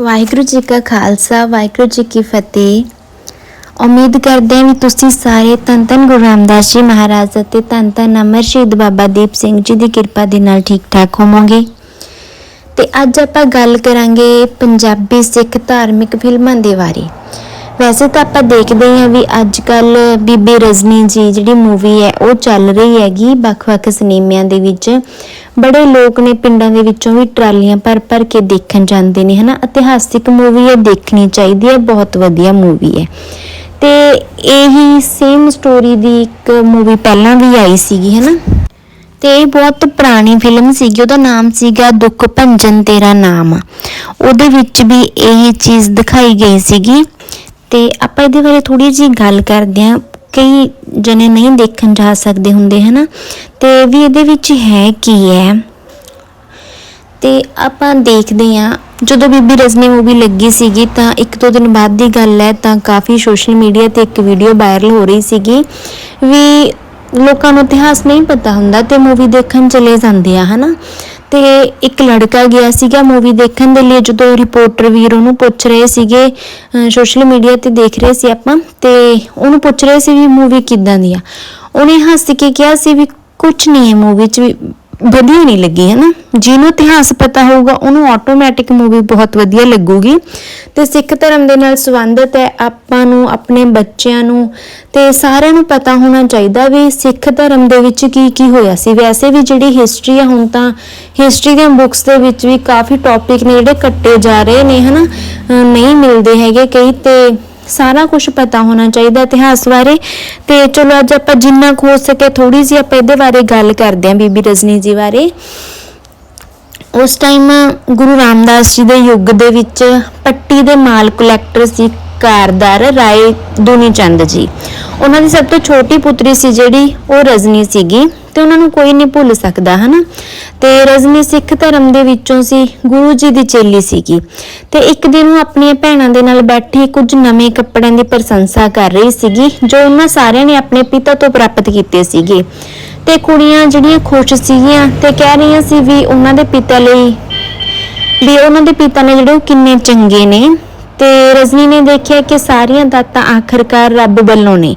ਵਾਹਿਗੁਰੂ ਜੀ ਕਾ ਖਾਲਸਾ, ਵਾਹਿਗੁਰੂ ਜੀ ਕੀ ਫਤਿਹ। ਉਮੀਦ ਕਰਦੇ ਹਾਂ ਵੀ ਤੁਸੀਂ ਸਾਰੇ ਧੰਨ ਧੰਨ ਗੁਰੂ ਰਾਮਦਾਸ ਜੀ ਮਹਾਰਾਜ ਅਤੇ ਧੰਨ ਧੰਨ ਅਮਰ ਸ਼ਹੀਦ ਬਾਬਾ ਦੀਪ ਸਿੰਘ ਜੀ ਦੀ ਕਿਰਪਾ ਦੇ ਨਾਲ ਠੀਕ ਠਾਕ ਹੋਵੋਗੇ। ਤੇ ਅੱਜ ਆਪਾਂ ਗੱਲ ਕਰਾਂਗੇ ਪੰਜਾਬੀ ਸਿੱਖ ਧਾਰਮਿਕ ਫਿਲਮਾਂ ਦੇ ਬਾਰੇ। ਵੈਸੇ ਤਾਂ ਆਪਾਂ ਦੇਖਦੇ ਹਾਂ ਵੀ ਅੱਜ ਕੱਲ ਬੀਬੀ ਰਜਨੀ ਜੀ ਜਿਹੜੀ ਮੂਵੀ ਹੈ, ਉਹ ਚੱਲ ਰਹੀ ਹੈਗੀ ਵੱਖ-ਵੱਖ ਸਿਨੇਮਿਆਂ ਦੇ ਵਿੱਚ। ਬੜੇ ਲੋਕ ਨੇ ਪਿੰਡਾਂ ਦੇ ਵਿੱਚੋਂ ਵੀ ਟਰਾਲੀਆਂ ਭਰ ਭਰ ਕੇ ਦੇਖਣ ਜਾਂਦੇ ਨੇ, ਹਨਾ? ਇਤਿਹਾਸਿਕ ਮੂਵੀ ਹੈ, ਦੇਖਣੀ ਚਾਹੀਦੀ ਹੈ, ਬਹੁਤ ਵਧੀਆ ਮੂਵੀ ਹੈ। ਤੇ ਇਹੀ ਸੇਮ ਸਟੋਰੀ ਦੀ ਇੱਕ ਮੂਵੀ ਪਹਿਲਾਂ ਵੀ ਆਈ ਸੀਗੀ, ਹਨਾ? ਤੇ ਇਹ ਬਹੁਤ ਪੁਰਾਣੀ ਫਿਲਮ ਸੀਗੀ, ਉਹਦਾ ਨਾਮ ਸੀਗਾ ਦੁੱਖ ਭੰਜਨ ਤੇਰਾ ਨਾਮ। ਉਹਦੇ ਵਿੱਚ ਵੀ ਇਹ ਚੀਜ਼ ਦਿਖਾਈ ਗਈ ਸੀਗੀ ਤੇ ਆਪਾਂ ਇਹਦੇ ਬਾਰੇ ਥੋੜੀ ਜੀ ਗੱਲ ਕਰਦੇ ਹਾਂ। ਕਈ ਜਣੇ ਨਹੀਂ ਦੇਖਣ ਜਾ ਸਕਦੇ ਹੁੰਦੇ, ਹਨਾ? ਤੇ ਵੀ ਇਹਦੇ ਵਿੱਚ ਹੈ ਕੀ ਹੈ? ਤੇ ਆਪਾਂ ਦੇਖਦੇ ਹਾਂ। ਜਦੋਂ ਬੀਬੀ ਰਜਨੀ ਮੂਵੀ ਲੱਗੀ ਸੀਗੀ, ਤਾਂ ਇੱਕ ਦੋ ਦਿਨ ਬਾਅਦ ਦੀ ਗੱਲ ਹੈ, ਤਾਂ ਕਾਫੀ ਸੋਸ਼ਲ ਮੀਡੀਆ ਤੇ ਇੱਕ ਵੀਡੀਓ ਵਾਇਰਲ ਹੋ ਰਹੀ ਸੀਗੀ ਵੀ ਲੋਕਾਂ ਨੂੰ ਇਤਿਹਾਸ ਨਹੀਂ ਪਤਾ ਹੁੰਦਾ ਤੇ ਮੂਵੀ ਦੇਖਣ ਚਲੇ ਜਾਂਦੇ ਆ, ਹਨਾ? ਤੇ ਇੱਕ ਲੜਕਾ ਗਿਆ ਸੀਗਾ ਮੂਵੀ ਦੇਖਣ ਦੇ ਲਈ, ਜਦੋਂ ਰਿਪੋਰਟਰ ਵੀਰ ਉਹਨੂੰ ਪੁੱਛ ਰਹੇ ਸੀਗੇ ਸੋਸ਼ਲ ਮੀਡੀਆ ਤੇ ਦੇਖ ਰਹੇ ਸੀ ਆਪਾਂ, ਤੇ ਉਹਨੂੰ ਪੁੱਛ ਰਹੇ ਸੀ ਵੀ ਮੂਵੀ ਕਿੱਦਾਂ ਦੀ ਆ। ਉਹਨੇ ਹੱਸ ਕੇ ਕਿਹਾ ਸੀ ਵੀ ਕੁਝ ਨਹੀਂ ਹੈ ਮੂਵੀ 'ਚ ਵੀ ਵਧੀਆ ਨਹੀਂ ਲੱਗੀ ਹੈ ਨਾ ਜਿਹਨੂੰ ਇਤਿਹਾਸ ਪਤਾ ਹੋਊਗਾ, ਉਹਨੂੰ ਆਟੋਮੈਟਿਕ ਮੂਵੀ ਬਹੁਤ ਵਧੀਆ ਲੱਗੂਗੀ। ਤੇ ਸਿੱਖ ਧਰਮ ਦੇ ਨਾਲ ਸੰਬੰਧਿਤ ਹੈ, ਆਪਾਂ ਨੂੰ, ਆਪਣੇ ਬੱਚਿਆਂ ਨੂੰ, ਤੇ ਸਾਰਿਆਂ ਨੂੰ ਪਤਾ ਹੋਣਾ ਚਾਹੀਦਾ ਵੀ ਸਿੱਖ ਧਰਮ ਦੇ ਵਿੱਚ ਕੀ ਕੀ ਹੋਇਆ ਸੀ। ਵੈਸੇ ਵੀ ਜਿਹੜੀ ਹਿਸਟਰੀ ਆ, ਹੁਣ ਤਾਂ ਹਿਸਟਰੀ ਦੀਆਂ ਬੁੱਕਸ ਦੇ ਵਿੱਚ ਵੀ ਕਾਫੀ ਟੌਪਿਕ ਨੇ ਜਿਹੜੇ ਕੱਟੇ ਜਾ ਰਹੇ ਨੇ, ਹਨਾ? ਅਹ ਨਹੀਂ ਮਿਲਦੇ ਹੈਗੇ ਕਈ ਤੇ ਸਾਰਾ ਕੁਝ ਪਤਾ ਹੋਣਾ ਚਾਹੀਦਾ ਇਤਿਹਾਸ ਬਾਰੇ। ਤੇ ਚਲੋ ਅੱਜ ਆਪਾਂ ਜਿੰਨਾ ਹੋ ਸਕੇ ਥੋੜੀ ਜਿਹੀ ਆਪਾਂ ਇਹਦੇ ਬਾਰੇ ਗੱਲ ਕਰਦੇ ਹਾਂ ਬੀਬੀ ਰਜਨੀ ਜੀ ਬਾਰੇ। ਉਸ ਟਾਈਮ ਗੁਰੂ ਰਾਮਦਾਸ ਜੀ ਦੇ ਯੁੱਗ ਦੇ ਵਿੱਚ ਪੱਟੀ ਦੇ ਮਾਲ ਕਲੈਕਟਰ ਸੀ ਕਾਰਦਾਰ ਰਾਏ ਦੁਨੀ ਚੰਦ ਜੀ। ਉਹਨਾਂ ਦੀ ਸਭ ਤੋਂ ਛੋਟੀ ਪੁੱਤਰੀ ਸੀ ਜਿਹੜੀ, ਉਹ ਰਜਨੀ ਸੀਗੀ। ਤੇ ਉਹਨਾਂ ਨੂੰ ਕੋਈ ਨਹੀਂ ਭੁੱਲ ਸਕਦਾ, ਹਨਾ? ਤੇ ਰਜਨੀ ਸਿੱਖ ਧਰਮ ਦੇ ਵਿੱਚੋਂ ਸੀ, ਗੁਰੂ ਜੀ ਦੀ ਚੇਲੀ ਸੀਗੀ। ਤੇ ਇੱਕ ਦਿਨ ਉਹ ਆਪਣੀਆਂ ਭੈਣਾਂ ਦੇ ਨਾਲ ਬੈਠੀ ਕੁਝ ਨਵੇਂ ਕੱਪੜਿਆਂ ਦੀ ਪ੍ਰਸ਼ੰਸਾ ਕਰ ਰਹੀ ਸੀਗੀ, ਜੋ ਉਹਨਾਂ ਸਾਰਿਆਂ ਨੇ ਆਪਣੇ ਪਿਤਾ ਤੋਂ ਪ੍ਰਾਪਤ ਕੀਤੇ ਸੀਗੇ। ਤੇ ਕੁੜੀਆਂ ਜਿਹੜੀਆਂ ਖੁਸ਼ ਸੀਗੀਆਂ ਤੇ ਕਹਿ ਰਹੀਆਂ ਸੀ ਵੀ ਉਹਨਾਂ ਦੇ ਪਿਤਾ ਲਈ, ਵੀ ਉਹਨਾਂ ਦੇ ਪਿਤਾ ਨੇ ਜਿਹੜੇ ਉਹ ਕਿੰਨੇ ਚੰਗੇ ਨੇ। ਤੇ ਰਜਨੀ ਨੇ ਦੇਖਿਆ ਕਿ ਸਾਰੀਆਂ ਦਾਤਾਂ ਆਖਰਕਾਰ ਰੱਬ ਵੱਲੋਂ ਨੇ।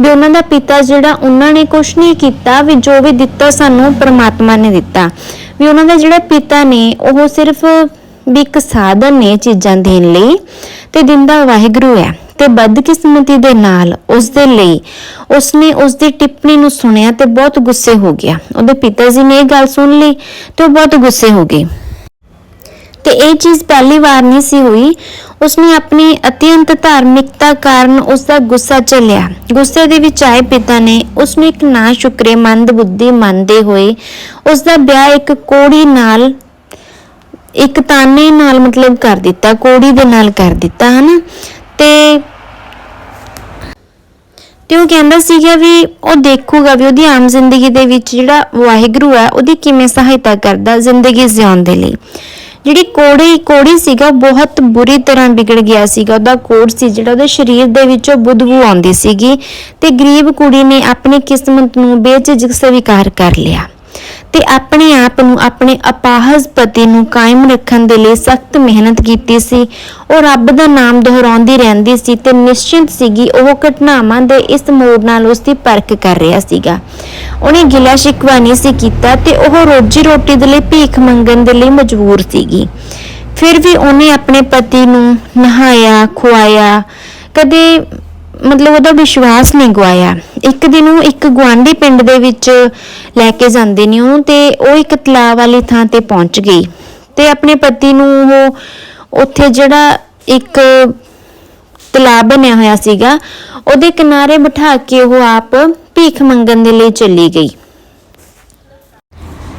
ਵੀ ਉਹਨਾਂ ਦਾ ਪਿਤਾ ਜਿਹੜਾ, ਉਹਨਾਂ ਨੇ ਕੁਝ ਨਹੀਂ ਕੀਤਾ, ਵੀ ਜੋ ਵੀ ਦਿੱਤਾ ਸਾਨੂੰ ਪਰਮਾਤਮਾ ਨੇ ਦਿੱਤਾ। ਵੀ ਉਹਨਾਂ ਦਾ ਜਿਹੜਾ ਪਿਤਾ ਨੇ, ਉਹ ਸਿਰਫ ਵੀ ਇੱਕ ਸਾਧਨ ਨੇ ਚੀਜ਼ਾਂ ਦੇਣ ਲਈ, ਤੇ ਦਿੰਦਾ ਵਾਹਿਗੁਰੂ ਹੈ। ਤੇ ਬਦਕਿਸਮਤੀ ਦੇ ਨਾਲ ਉਸ ਦੇ ਲਈ ਉਸਨੇ ਉਸ ਦੀ ਟਿੱਪਣੀ ਨੂੰ ਸੁਣਿਆ ਤੇ ਬਹੁਤ ਗੁੱਸੇ ਹੋ ਗਿਆ। ਉਹਦੇ ਪਿਤਾ ਜੀ ਨੇ ਇਹ ਗੱਲ ਸੁਣ ਲਈ ਤੇ ਉਹ ਬਹੁਤ ਗੁੱਸੇ ਹੋ ਗਏ। ਤੇ ਇਹ ਚੀਜ਼ ਪਹਿਲੀ ਵਾਰ ਨਹੀਂ ਸੀ ਹੋਈ। ਉਸਨੇ ਆਪਣੀ ਅਤਿਅੰਤ ਧਾਰਮਿਕਤਾ ਕਾਰਨ ਉਸ ਦਾ ਗੁੱਸਾ ਚੱਲਿਆ ਗੁੱਸੇ ਦੇ ਵਿੱਚ ਆਏ ਪਿਤਾ ਨੇ ਉਸ ਨੂੰ ਇੱਕ ਨਾ ਸ਼ੁਕਰੇ ਮੰਦ ਬੁੱਧੀ ਮੰਨਦੇ ਹੋਏ ਉਸ ਦਾ ਵਿਆਹ ਇੱਕ ਕੋੜੀ ਨਾਲ, ਇੱਕ ਤਾਨੇ ਨਾਲ ਮਤਲਬ ਕਰ ਦਿੱਤਾ, ਕੋੜੀ ਦੇ ਨਾਲ ਕਰ ਦਿੱਤਾ, ਹਨਾ? ਤੇ ਤੇ ਉਹ ਕਹਿੰਦਾ ਸੀਗਾ ਵੀ ਉਹ ਦੇਖੂਗਾ ਵੀ ਉਹਦੀ ਆਮ ਜ਼ਿੰਦਗੀ ਦੇ ਵਿੱਚ ਜਿਹੜਾ ਵਾਹਿਗੁਰੂ ਹੈ, ਉਹਦੀ ਕਿਵੇਂ ਸਹਾਇਤਾ ਕਰਦਾ ਜ਼ਿੰਦਗੀ ਜਿਉਣ ਦੇ ਲਈ। ਜਿਹੜੀ ਕੋੜੀ ਕੋੜੀ ਸੀਗਾ, ਉਹ ਬਹੁਤ ਬੁਰੀ ਤਰ੍ਹਾਂ ਵਿਗੜ ਗਿਆ ਸੀਗਾ। ਉਹਦਾ ਕੋੜ ਸੀ ਜਿਹੜਾ ਉਹਦੇ ਸਰੀਰ ਦੇ ਵਿੱਚੋਂ ਬੁਦਬੂ ਆਉਂਦੀ ਸੀਗੀ ਤੇ ਗਰੀਬ ਕੁੜੀ ਨੇ ਆਪਣੀ ਕਿਸਮਤ ਨੂੰ ਬੇਝਿਜਕ ਸਵੀਕਾਰ ਕਰ ਲਿਆ। ਤੇ ਆਪਣੇ ਆਪ ਨੂੰ ਆਪਣੇ ਅਪਾਹਜ ਪਤੀ ਨੂੰ ਕਾਇਮ ਰੱਖਣ ਦੇ ਲਈ ਸਖਤ ਮਿਹਨਤ ਕੀਤੀ ਸੀ। ਉਹ ਰੱਬ ਦਾ ਨਾਮ ਦੁਹਰਾਉਂਦੀ ਰਹਿੰਦੀ ਸੀ ਤੇ ਨਿਸ਼ਚਿੰਤ ਸੀਗੀ। ਉਹ ਘਟਨਾਵਾਂ ਦੇ ਇਸ ਮੋੜ ਨਾਲ ਉਸ ਦੀ ਪਰਖ ਕਰ ਰਿਹਾ ਸੀਗਾ। ਉਹਨੇ ਗਿਲਾ ਸ਼ਿਕਵਾ ਨਹੀਂ ਸੀ ਕੀਤਾ ਤੇ ਉਹ ਰੋਜੀ ਰੋਟੀ ਦੇ ਲਈ ਭੀਖ ਮੰਗਣ ਦੇ ਲਈ ਮਜਬੂਰ ਸੀਗੀ। ਫਿਰ ਵੀ ਉਹਨੇ ਆਪਣੇ ਪਤੀ ਨੂੰ ਨਹਾਇਆ, ਖੁਆਇਆ, ਕਦੇ ਮਤਲਬ ਉਹਦਾ ਵਿਸ਼ਵਾਸ ਨਹੀਂ ਗਵਾਇਆ। ਇੱਕ ਦਿਨ ਉਹ ਇੱਕ ਗਵਾਂਢੀ ਪਿੰਡ ਦੇ ਵਿੱਚ ਲੈ ਕੇ ਜਾਂਦੇ ਨੇ ਉਹ ਤੇ ਉਹ ਇੱਕ ਤਲਾਬ ਵਾਲੀ ਥਾਂ ਤੇ ਪਹੁੰਚ ਗਈ। ਤੇ ਆਪਣੇ ਪਤੀ ਨੂੰ ਉਹ ਉੱਥੇ ਜਿਹੜਾ ਇੱਕ ਤਲਾਬ ਬਣਿਆ ਹੋਇਆ ਸੀਗਾ, ਉਹਦੇ ਕਿਨਾਰੇ ਬਿਠਾ ਕੇ ਉਹ ਆਪ ਭੀਖ ਮੰਗਣ ਦੇ ਲਈ ਚਲੀ ਗਈ।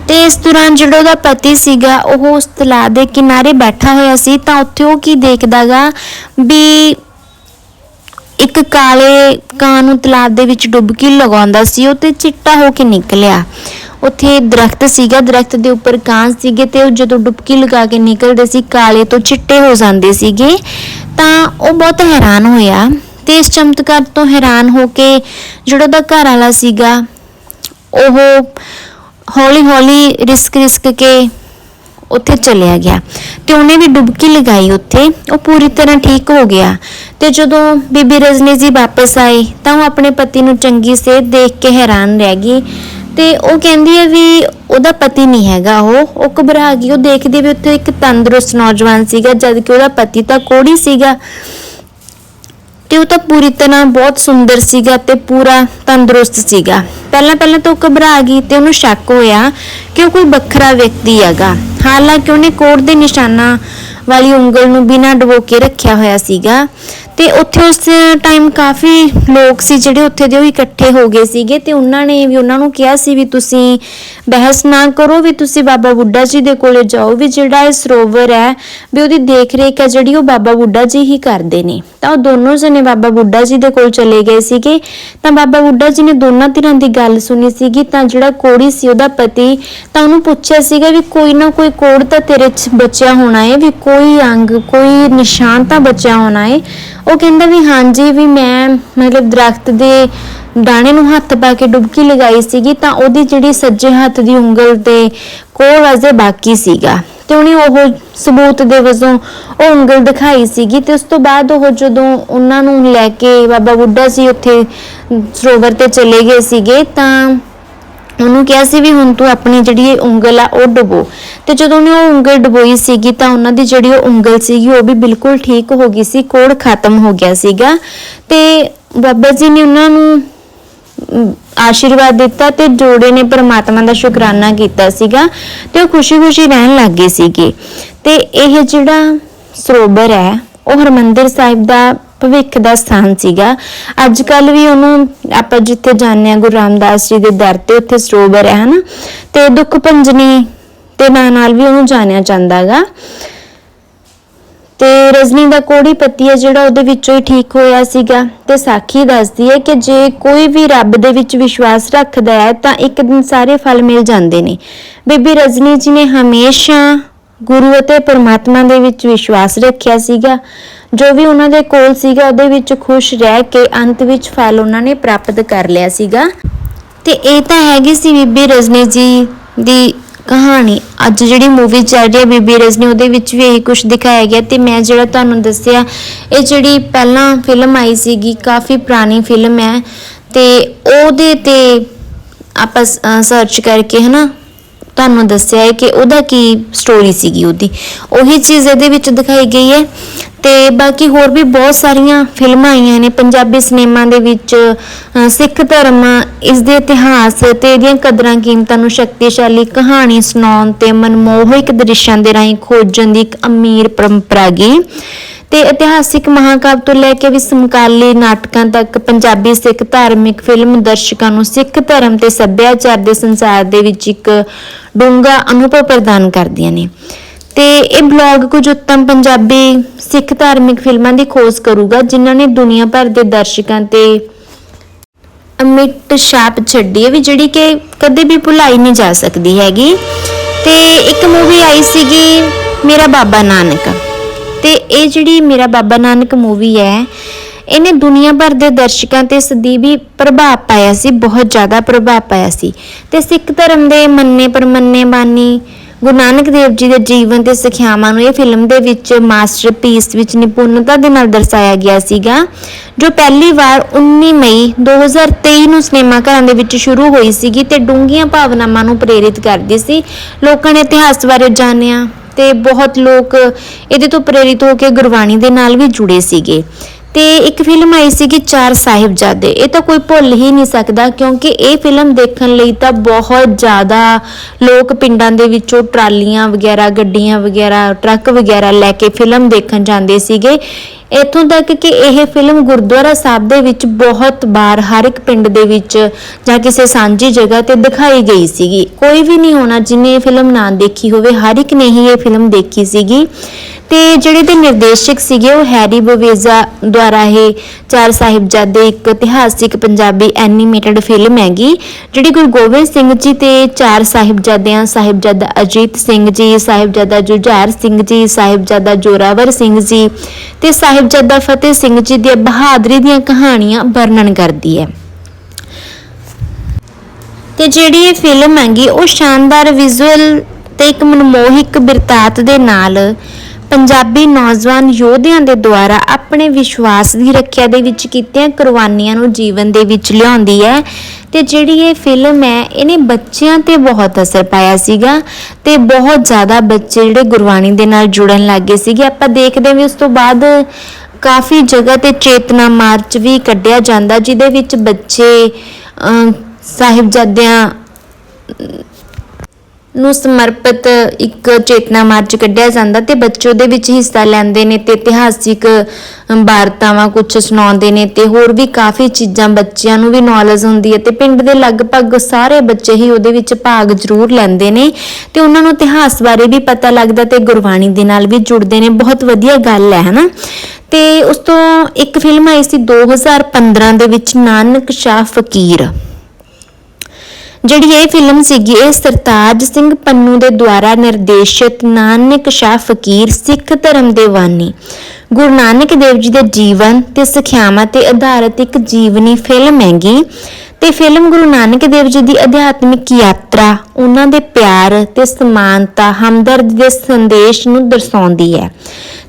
ਤੇ ਇਸ ਦੌਰਾਨ ਜਿਹੜਾ ਉਹਦਾ ਪਤੀ ਸੀਗਾ, ਉਹ ਉਸ ਤਲਾਬ ਦੇ ਕਿਨਾਰੇ ਬੈਠਾ ਹੋਇਆ ਸੀ ਤਾਂ ਉੱਥੇ ਉਹ ਕੀ ਦੇਖਦਾਗਾ ਵੀ ਇੱਕ ਕਾਲੇ ਕਾਂ ਨੂੰ ਤਲਾਬ ਦੇ ਵਿੱਚ ਡੁੱਬਕੀ ਲਗਾਉਂਦਾ ਸੀ, ਉਹ ਤੇ ਚਿੱਟਾ ਹੋ ਕੇ ਨਿਕਲਿਆ। ਉੱਥੇ ਦਰਖਤ ਸੀਗਾ, ਦਰਖਤ ਦੇ ਉੱਪਰ ਕਾਂ ਸੀਗੇ ਤੇ ਉਹ ਜਦੋਂ ਡੁੱਬਕੀ ਲਗਾ ਕੇ ਨਿਕਲਦੇ ਸੀ, ਕਾਲੇ ਤੋਂ ਚਿੱਟੇ ਹੋ ਜਾਂਦੇ ਸੀਗੇ, ਤਾਂ ਉਹ ਬਹੁਤ ਹੈਰਾਨ ਹੋਇਆ ਤੇ ਇਸ ਚਮਤਕਾਰ ਤੋਂ ਹੈਰਾਨ ਹੋ ਕੇ ਜਿਹੜਾ ਉਹਦਾ ਘਰ ਵਾਲਾ ਸੀਗਾ, ਉਹ ਹੌਲੀ ਹੌਲੀ ਰਿਸਕ ਰਿਸਕ ਕੇ ਉੱਥੇ ਚਲਿਆ ਗਿਆ ਤੇ ਉਹਨੇ ਵੀ ਡੁਬਕੀ ਲਗਾਈ ਉੱਥੇ, ਉਹ ਪੂਰੀ ਤਰ੍ਹਾਂ ਠੀਕ ਹੋ ਗਿਆ। ਤੇ ਜਦੋਂ ਬੀਬੀ ਰਜਨੀ ਜੀ ਵਾਪਸ ਆਈ ਤਾਂ ਉਹ ਆਪਣੇ ਪਤੀ ਨੂੰ ਚੰਗੀ ਸਿਹਤ ਦੇਖ ਕੇ ਹੈਰਾਨ ਰਹਿ ਗਈ ਤੇ ਉਹ ਕਹਿੰਦੀ ਹੈ ਵੀ ਉਹਦਾ ਪਤੀ ਨਹੀਂ ਹੈਗਾ ਉਹ ਉਹ ਘਬਰਾ ਗਈ, ਉਹ ਦੇਖਦੀ ਵੀ ਉੱਥੇ ਇੱਕ ਤੰਦਰੁਸਤ ਨੌਜਵਾਨ ਸੀਗਾ ਜਦ ਕਿ ਉਹਦਾ ਪਤੀ ਤਾਂ ਕੋੜੀ ਸੀਗਾ। ਤੇ ਉਹ ਤਾਂ ਪੂਰੀ ਤਰ੍ਹਾਂ ਬਹੁਤ ਸੁੰਦਰ ਸੀਗਾ ਤੇ ਪੂਰਾ ਤੰਦਰੁਸਤ ਸੀਗਾ। ਪਹਿਲਾਂ ਪਹਿਲਾਂ ਤਾਂ ਉਹ ਘਬਰਾ ਗਈ ਤੇ ਉਹਨੂੰ ਸ਼ੱਕ ਹੋਇਆ ਕਿ ਉਹ ਕੋਈ ਵੱਖਰਾ ਵਿਅਕਤੀ ਹੈਗਾ। ਹਾਲਾਂਕਿ ਉਹਨੇ ਕੋਟ ਦੇ ਨਿਸ਼ਾਨਾਂ ਵਾਲੀ ਉਂਗਲ ਨੂੰ ਬਿਨਾਂ ਡਬੋ ਕੇ ਰੱਖਿਆ ਹੋਇਆ ਸੀਗਾ ਤੇ ਉੱਥੇ ਉਸ ਟਾਈਮ ਕਾਫੀ ਲੋਕ ਸੀ ਜਿਹੜੇ ਉੱਥੇ ਦੇ ਉਹ ਇਕੱਠੇ ਹੋ ਗਏ ਸੀਗੇ ਤੇ ਉਹਨਾਂ ਨੇ ਵੀ ਉਹਨਾਂ ਨੂੰ ਕਿਹਾ ਸੀ ਵੀ ਤੁਸੀਂ ਬਹਿਸ ਨਾ ਕਰੋ, ਵੀ ਤੁਸੀਂ ਬਾਬਾ ਬੁੱਢਾ ਜੀ ਦੇ ਕੋਲੇ ਜਾਓ, ਵੀ ਜਿਹੜਾ ਇਹ ਸਰੋਵਰ ਹੈ, ਵੀ ਉਹਦੀ ਦੇਖ ਰੇਖ ਹੈ ਜਿਹੜੀ ਉਹ ਬਾਬਾ ਬੁੱਢਾ ਜੀ ਹੀ ਕਰਦੇ ਨੇ। ਤਾਂ ਉਹ ਦੋਨੋਂ ਜਣੇ ਬਾਬਾ ਬੁੱਢਾ ਜੀ ਦੇ ਕੋਲ ਚਲੇ ਗਏ ਸੀਗੇ। ਤਾਂ ਬਾਬਾ ਬੁੱਢਾ ਜੀ ਨੇ ਦੋਨਾਂ ਧਿਰਾਂ ਦੀ ਗੱਲ ਸੁਣੀ ਸੀਗੀ, ਤਾਂ ਜਿਹੜਾ ਕੋੜੀ ਸੀ ਉਹਦਾ ਪਤੀ ਤਾਂ ਉਹਨੂੰ ਪੁੱਛਿਆ ਸੀਗਾ ਵੀ ਕੋਈ ਨਾ ਕੋਈ ਕੋੜ ਤਾਂ ਤੇਰੇ 'ਚ ਬਚਿਆ ਹੋਣਾ ਹੈ ਵੀ ਕੋਈ ਅੰਗ, ਕੋਈ ਨਿਸ਼ਾਨ ਤਾਂ ਬਚਿਆ ਹੋਣਾ ਹੈ ਉਹ ਕਹਿੰਦਾ ਵੀ ਹਾਂਜੀ, ਵੀ ਮੈਂ ਮਤਲਬ ਦਰਖਤ ਦੇ ਡਾਣੇ ਨੂੰ ਹੱਥ ਪਾ ਕੇ ਡੁਬਕੀ ਲਗਾਈ ਸੀਗੀ, ਤਾਂ ਉਹਦੀ ਜਿਹੜੀ ਸੱਜੇ ਹੱਥ ਦੀ ਉਂਗਲ ਤੇ ਕੋਲ ਅਜੇ ਬਾਕੀ ਸੀਗਾ। ਤੇ ਉਹਨੇ ਉਹ ਸਬੂਤ ਦੇ ਵਜੋਂ ਉਹ ਉਂਗਲ ਦਿਖਾਈ ਸੀਗੀ ਤੇ ਉਸ ਤੋਂ ਬਾਅਦ ਉਹ ਜਦੋਂ ਉਹਨਾਂ ਨੂੰ ਲੈ ਕੇ ਬਾਬਾ ਬੁੱਢਾ ਸੀ ਉੱਥੇ ਸਰੋਵਰ ਤੇ ਚਲੇ ਗਏ ਸੀਗੇ ਤਾਂ ਉਹਨੂੰ ਕਿਹਾ ਸੀ ਵੀ ਹੁਣ ਤੂੰ ਆਪਣੀ ਜਿਹੜੀ ਇਹ ਉਂਗਲ ਆ ਉਹ ਡੁਬੋ। ਤੇ ਜਦੋਂ ਉਹਨੇ ਉਹ ਉਂਗਲ ਡੁਬੋਈ ਸੀਗੀ ਤਾਂ ਉਹਨਾਂ ਦੀ ਜਿਹੜੀ ਉਹ ਉਂਗਲ ਸੀਗੀ ਉਹ ਵੀ ਬਿਲਕੁਲ ਠੀਕ ਹੋ ਗਈ ਸੀ, ਕੋੜ ਖਤਮ ਹੋ ਗਿਆ ਸੀਗਾ। ਤੇ ਬਾਬਾ ਜੀ ਨੇ ਉਹਨਾਂ ਨੂੰ ਆਸ਼ੀਰਵਾਦ ਦਿੱਤਾ ਤੇ ਜੋੜੇ ਨੇ ਪ੍ਰਮਾਤਮਾ ਦਾ ਸ਼ੁਕਰਾਨਾ ਕੀਤਾ ਸੀਗਾ ਤੇ ਉਹ ਖੁਸ਼ੀ-ਖੁਸ਼ੀ ਰਹਿਣ ਲੱਗ ਗਏ ਸੀਗੇ। ਤੇ ਇਹ ਜਿਹੜਾ ਸਰੋਵਰ ਹੈ, ਉਹ ਹਰਮੰਦਰ ਸਾਹਿਬ ਦਾ ਭਵਿੱਖ ਦਾ ਸਥਾਨ ਸੀਗਾ। ਅੱਜ ਕੱਲ ਵੀ ਉਹਨੂੰ ਆਪਾਂ ਜਿੱਥੇ ਜਾਂਦੇ ਆ ਗੁਰੂ ਰਾਮਦਾਸ ਜੀ ਦੇ ਦਰ ਤੇ ਉੱਥੇ ਸਰੋਵਰ ਹੈ, ਹਨਾ? ਤੇ ਦੁੱਖ ਭੰਜਨੀ ਦੇ ਨਾਂ ਨਾਲ ਵੀ ਉਹਨੂੰ ਜਾਣਿਆ ਜਾਂਦਾਗਾ ਤੇ ਰਜਨੀ ਦਾ ਕੋੜੀ ਪਤੀ ਹੈ ਜਿਹੜਾ ਉਹਦੇ ਵਿੱਚੋਂ ਹੀ ਠੀਕ ਹੋਇਆ ਸੀਗਾ। ਤੇ ਸਾਖੀ ਦੱਸਦੀ ਹੈ ਕਿ ਜੇ ਕੋਈ ਵੀ ਰੱਬ ਦੇ ਵਿੱਚ ਵਿਸ਼ਵਾਸ ਰੱਖਦਾ ਹੈ ਤਾਂ ਇੱਕ ਦਿਨ ਸਾਰੇ ਫਲ ਮਿਲ ਜਾਂਦੇ ਨੇ। ਬੀਬੀ ਰਜਨੀ ਜੀ ਨੇ ਹਮੇਸ਼ਾ ਗੁਰੂ ਅਤੇ ਪਰਮਾਤਮਾ ਦੇ ਵਿੱਚ ਵਿਸ਼ਵਾਸ ਰੱਖਿਆ ਸੀਗਾ। ਜੋ ਵੀ ਉਹਨਾਂ ਦੇ ਕੋਲ ਸੀਗਾ, ਉਹਦੇ ਵਿੱਚ ਖੁਸ਼ ਰਹਿ ਕੇ ਅੰਤ ਵਿੱਚ ਫਲ ਉਹਨਾਂ ਨੇ ਪ੍ਰਾਪਤ ਕਰ ਲਿਆ ਸੀਗਾ। ਤੇ ਇਹ ਤਾਂ ਹੈਗੀ ਸੀ ਬੀਬੀ ਰਜਨੀ ਜੀ ਦੀ ਕਹਾਣੀ। ਅੱਜ ਜਿਹੜੀ ਮੂਵੀ ਚੱਲ ਰਹੀ ਹੈ ਬੀਬੀ ਰਜਨੀ, ਉਹਦੇ ਵਿੱਚ ਵੀ ਇਹੀ ਕੁਝ ਦਿਖਾਇਆ ਗਿਆ ਤੇ ਮੈਂ ਜਿਹੜਾ ਤੁਹਾਨੂੰ ਦੱਸਿਆ, ਇਹ ਜਿਹੜੀ ਪਹਿਲਾਂ ਫਿਲਮ ਆਈ ਸੀਗੀ, ਕਾਫੀ ਪੁਰਾਣੀ ਫਿਲਮ ਹੈ ਤੇ ਉਹਦੇ ਤੇ ਆਪਾਂ ਸਰਚ ਕਰਕੇ ਹਨਾ, ਤੁਹਾਨੂੰ ਦੱਸਿਆ ਹੈ ਕਿ ਉਹਦਾ ਕੀ ਸਟੋਰੀ ਸੀਗੀ ਉਹਦੀ। ਉਹੀ ਚੀਜ਼ ਇਹਦੇ ਵਿੱਚ ਦਿਖਾਈ ਗਈ ਹੈ। ਤੇ ਬਾਕੀ ਹੋਰ ਵੀ ਬਹੁਤ ਸਾਰੀਆਂ ਫਿਲਮਾਂ ਆਈਆਂ ਨੇ, ਪੰਜਾਬੀ ਸਿਨੇਮਾ ਦੇ ਵਿੱਚ ਸਿੱਖ ਧਰਮ, ਇਸ ਦੇ ਇਤਿਹਾਸ ਤੇ ਇਹਦੀਆਂ ਕਦਰਾਂ ਕੀਮਤਾਂ ਨੂੰ ਸ਼ਕਤੀਸ਼ਾਲੀ ਕਹਾਣੀ ਸੁਣਾਉਣ ਤੇ ਮਨਮੋਹਕ ਦ੍ਰਿਸ਼ਾਂ ਦੇ ਰਾਹੀਂ ਖੋਜਣ ਦੀ ਇੱਕ ਅਮੀਰ ਪਰੰਪਰਾ ਗਈ ਤੇ ਇਤਿਹਾਸਿਕ ਮਹਾਕਾਵ ਤੋਂ ਲੈ ਕੇ ਵੀ ਸਮਕਾਲੀ ਨਾਟਕਾਂ ਤੱਕ ਪੰਜਾਬੀ ਸਿੱਖ ਧਾਰਮਿਕ ਫਿਲਮ ਦਰਸ਼ਕਾਂ ਨੂੰ ਸਿੱਖ ਧਰਮ ਤੇ ਸੱਭਿਆਚਾਰ ਦੇ ਸੰਸਾਰ ਦੇ ਵਿੱਚ ਇੱਕ ਡੂੰਘਾ ਅਨੁਭਵ ਪ੍ਰਦਾਨ ਕਰਦੀਆਂ ਨੇ। ਤੇ ਇਹ ਬਲੌਗ ਕੁਝ ਉੱਤਮ ਪੰਜਾਬੀ, ਸਿੱਖ ਧਾਰਮਿਕ ਫਿਲਮਾਂ ਦੀ ਖੋਜ ਕਰੂਗਾ, ਜਿਨ੍ਹਾਂ ਨੇ ਦੁਨੀਆ ਭਰ ਦੇ ਦਰਸ਼ਕਾਂ ਤੇ ਅਮਿਟ ਛਾਪ ਛੱਡੀ ਹੈ ਵੀ ਜਿਹੜੀ ਕਿ ਕਦੇ ਵੀ ਭੁਲਾਈ ਨਹੀਂ ਜਾ ਸਕਦੀ ਹੈਗੀ। ਤੇ ਇੱਕ ਮੂਵੀ ਆਈ ਸੀਗੀ, ਮੇਰਾ ਬਾਬਾ ਨਾਨਕ। ਤੇ ਇਹ ਜਿਹੜੀ ਮੇਰਾ ਬਾਬਾ ਨਾਨਕ ਮੂਵੀ ਹੈ, ਇਹਨੇ ਦੁਨੀਆ ਭਰ ਦੇ ਦਰਸ਼ਕਾਂ ਤੇ ਸਦੀਵੀ ਪ੍ਰਭਾਵ ਪਾਇਆ ਸੀ, ਬਹੁਤ ਜ਼ਿਆਦਾ ਪ੍ਰਭਾਵ ਪਾਇਆ ਸੀ। ਤੇ ਸਿੱਖ ਧਰਮ ਦੇ ਮੰਨੇ ਪਰਮੰਨੇ ਬਾਨੀ ਗੁਰੂ ਨਾਨਕ ਦੇਵ ਜੀ ਦੇ ਜੀਵਨ ਤੇ ਸਿੱਖਿਆਵਾਂ ਨੂੰ ਇਹ ਫਿਲਮ ਦੇ ਵਿੱਚ ਮਾਸਟਰਪੀਸ ਵਿੱਚ ਨਿਪੁੰਨਤਾ ਦੇ ਨਾਲ ਦਰਸਾਇਆ ਗਿਆ ਸੀਗਾ, ਜੋ ਪਹਿਲੀ ਵਾਰ 19 ਮਈ 2023 ਨੂੰ ਸਿਨੇਮਾ ਘਰਾਂ ਦੇ ਵਿੱਚ ਸ਼ੁਰੂ ਹੋਈ ਸੀਗੀ ਤੇ ਡੂੰਘੀਆਂ ਭਾਵਨਾਵਾਂ ਨੂੰ ਪ੍ਰੇਰਿਤ ਕਰਦੀ ਸੀ। ਲੋਕਾਂ ਨੇ ਇਤਿਹਾਸ ਬਾਰੇ ਜਾਣਿਆ ਤੇ ਬਹੁਤ ਲੋਕ ਇਹਦੇ ਤੋਂ ਪ੍ਰੇਰਿਤ ਹੋ ਕੇ ਗੁਰਬਾਣੀ ਦੇ ਨਾਲ ਵੀ ਜੁੜੇ ਸੀਗੇ। ਤੇ ਇੱਕ ਫਿਲਮ ਆਈ ਸੀਗੀ ਚਾਰ ਸਾਹਿਬਜ਼ਾਦੇ। ਇਹ ਤਾਂ ਕੋਈ ਭੁੱਲ ਹੀ ਨਹੀਂ ਸਕਦਾ ਕਿਉਂਕਿ ਇਹ ਫਿਲਮ ਦੇਖਣ ਲਈ ਤਾਂ ਬਹੁਤ ਜ਼ਿਆਦਾ ਲੋਕ ਪਿੰਡਾਂ ਦੇ ਵਿੱਚੋਂ ਟਰਾਲੀਆਂ ਵਗੈਰਾ, ਗੱਡੀਆਂ ਵਗੈਰਾ, ਟਰੱਕ ਵਗੈਰਾ ਲੈ ਕੇ ਫਿਲਮ ਦੇਖਣ ਜਾਂਦੇ ਸੀਗੇ। ਇੱਥੋਂ ਤੱਕ ਕਿ ਇਹ ਫਿਲਮ ਗੁਰਦੁਆਰਾ ਸਾਹਿਬ ਦੇ ਵਿੱਚ ਬਹੁਤ ਵਾਰ ਹਰ ਇੱਕ ਪਿੰਡ ਦੇ ਵਿੱਚ ਜਾਂ ਕਿਸੇ ਸਾਂਝੀ ਜਗ੍ਹਾ ਤੇ ਦਿਖਾਈ ਗਈ ਸੀਗੀ। ਕੋਈ ਵੀ ਨਹੀਂ ਹੋਣਾ ਜਿਹਨੇ ਇਹ ਫਿਲਮ ਨਾ ਦੇਖੀ ਹੋਵੇ, ਹਰ ਇੱਕ ਨੇ ਹੀ ਇਹ ਫਿਲਮ ਦੇਖੀ ਸੀਗੀ। ਤੇ ਜਿਹੜੇ ਦੇ ਨਿਰਦੇਸ਼ਕ ਸੀਗੇ, ਉਹ ਹੈਰੀ ਬਵੇਜ਼ਾ ਦੁਆਰਾ ਇਹ ਚਾਰ ਸਾਹਿਬਜ਼ਾਦੇ, ਇੱਕ ਇਤਿਹਾਸਿਕ ਪੰਜਾਬੀ ਐਨੀਮੇਟਡ ਫਿਲਮ ਹੈਗੀ, ਜਿਹੜੀ ਗੁਰੂ ਗੋਬਿੰਦ ਸਿੰਘ ਜੀ ਤੇ ਚਾਰ ਸਾਹਿਬਜ਼ਾਦਿਆਂ, ਸਾਹਿਬਜ਼ਾਦਾ ਅਜੀਤ ਸਿੰਘ ਜੀ, ਸਾਹਿਬਜ਼ਾਦਾ ਜੁਝਾਰ ਸਿੰਘ ਜੀ, ਸਾਹਿਬਜ਼ਾਦਾ ਜੋਰਾਵਰ ਸਿੰਘ ਜੀ ਤੇ ਸਾਹਿਬਜ਼ਾਦਾ ਫਤਿਹ ਸਿੰਘ ਜੀ ਦੀ ਬਹਾਦਰੀ ਦੀਆਂ ਕਹਾਣੀਆਂ ਵਰਣਨ ਕਰਦੀ ਹੈ। ਤੇ ਜਿਹੜੀ ਇਹ ਫਿਲਮ ਹੈਗੀ, ਉਹ ਸ਼ਾਨਦਾਰ ਵਿਜ਼ੂਅਲ ਤੇ ਇੱਕ ਮਨਮੋਹਿਕ ਬਿਰਤਾਂਤ ਦੇ ਨਾਲ ਪੰਜਾਬੀ ਨੌਜਵਾਨ ਯੋਧਿਆਂ ਦੇ ਦੁਆਰਾ ਆਪਣੇ ਵਿਸ਼ਵਾਸ ਦੀ ਰੱਖਿਆ ਦੇ ਵਿੱਚ ਕੀਤੀਆਂ ਕੁਰਬਾਨੀਆਂ ਨੂੰ ਜੀਵਨ ਦੇ ਵਿੱਚ ਲਿਆਉਂਦੀ ਹੈ ਤੇ ਜਿਹੜੀ ਇਹ ਫਿਲਮ ਹੈ, ਇਹਨੇ ਬੱਚਿਆਂ ਤੇ ਬਹੁਤ ਅਸਰ ਪਾਇਆ ਸੀਗਾ ਤੇ ਬਹੁਤ ਜ਼ਿਆਦਾ ਬੱਚੇ ਜਿਹੜੇ ਗੁਰਬਾਣੀ ਦੇ ਨਾਲ ਜੁੜਨ ਲੱਗੇ ਸੀਗੇ। ਆਪਾਂ ਦੇਖਦੇ ਹਾਂ ਵੀ ਉਸ ਤੋਂ ਬਾਅਦ ਕਾਫੀ ਜਗ੍ਹਾ ਤੇ ਚੇਤਨਾ ਮਾਰਚ ਵੀ ਕੱਢਿਆ ਜਾਂਦਾ, ਜਿਹਦੇ ਵਿੱਚ ਬੱਚੇ ਸਾਹਿਬਜ਼ਾਦਿਆਂ ਨੂੰ ਸਮਰਪਿਤ ਇੱਕ ਚੇਤਨਾ ਮਾਰਚ ਕੱਢਿਆ ਜਾਂਦਾ ਤੇ ਬੱਚੇ ਉਹਦੇ ਵਿੱਚ ਹਿੱਸਾ ਲੈਂਦੇ ਨੇ ਤੇ ਇਤਿਹਾਸਿਕ ਵਾਰਤਾਵਾਂ ਕੁਝ ਸੁਣਾਉਂਦੇ ਨੇ ਤੇ ਹੋਰ ਵੀ ਕਾਫੀ ਚੀਜ਼ਾਂ ਬੱਚਿਆਂ ਨੂੰ ਵੀ ਨੌਲੇਜ ਹੁੰਦੀ ਹੈ ਤੇ ਪਿੰਡ ਦੇ ਲਗਭਗ ਸਾਰੇ ਬੱਚੇ ਹੀ ਉਹਦੇ ਵਿੱਚ ਭਾਗ ਜ਼ਰੂਰ ਲੈਂਦੇ ਨੇ ਤੇ ਉਹਨਾਂ ਨੂੰ ਇਤਿਹਾਸ ਬਾਰੇ ਵੀ ਪਤਾ ਲੱਗਦਾ ਤੇ ਗੁਰਬਾਣੀ ਦੇ ਨਾਲ ਵੀ ਜੁੜਦੇ ਨੇ, ਬਹੁਤ ਵਧੀਆ ਗੱਲ ਹੈ, ਹਨਾ? ਤੇ ਉਸ ਤੋਂ ਇੱਕ ਫਿਲਮ ਆਈ ਸੀ 2015 ਦੇ ਵਿੱਚ, ਨਾਨਕ ਸ਼ਾਹ ਫਕੀਰ। ਜਿਹੜੀ ਇਹ ਫਿਲਮ ਸੀਗੀ, ਇਹ ਸਰਤਾਜ ਸਿੰਘ ਪੰਨੂ ਦੇ ਦੁਆਰਾ ਨਿਰਦੇਸ਼ਿਤ ਨਾਨਕ ਸ਼ਾਹ ਫਕੀਰ ਸਿੱਖ ਧਰਮ ਦੇ ਵਾਨੀ। ਗੁਰੂ ਨਾਨਕ ਦੇਵ ਜੀ ਦੇ ਜੀਵਨ ਤੇ ਸਿੱਖਿਆਵਾਂ ਤੇ ਆਧਾਰਿਤ ਇੱਕ ਜੀਵਨੀ ਫਿਲਮ ਹੈਗੀ। ਤੇ ਫਿਲਮ ਗੁਰੂ ਨਾਨਕ ਦੇਵ ਜੀ ਦੀ ਅਧਿਆਤਮਿਕ ਯਾਤਰਾ ਉਹਨਾਂ ਦੇ ਪਿਆਰ ਤੇ ਸਮਾਨਤਾ, ਹਮਦਰਦ ਦੇ ਸੰਦੇਸ਼ ਨੂੰ ਦਰਸਾਉਂਦੀ ਹੈ।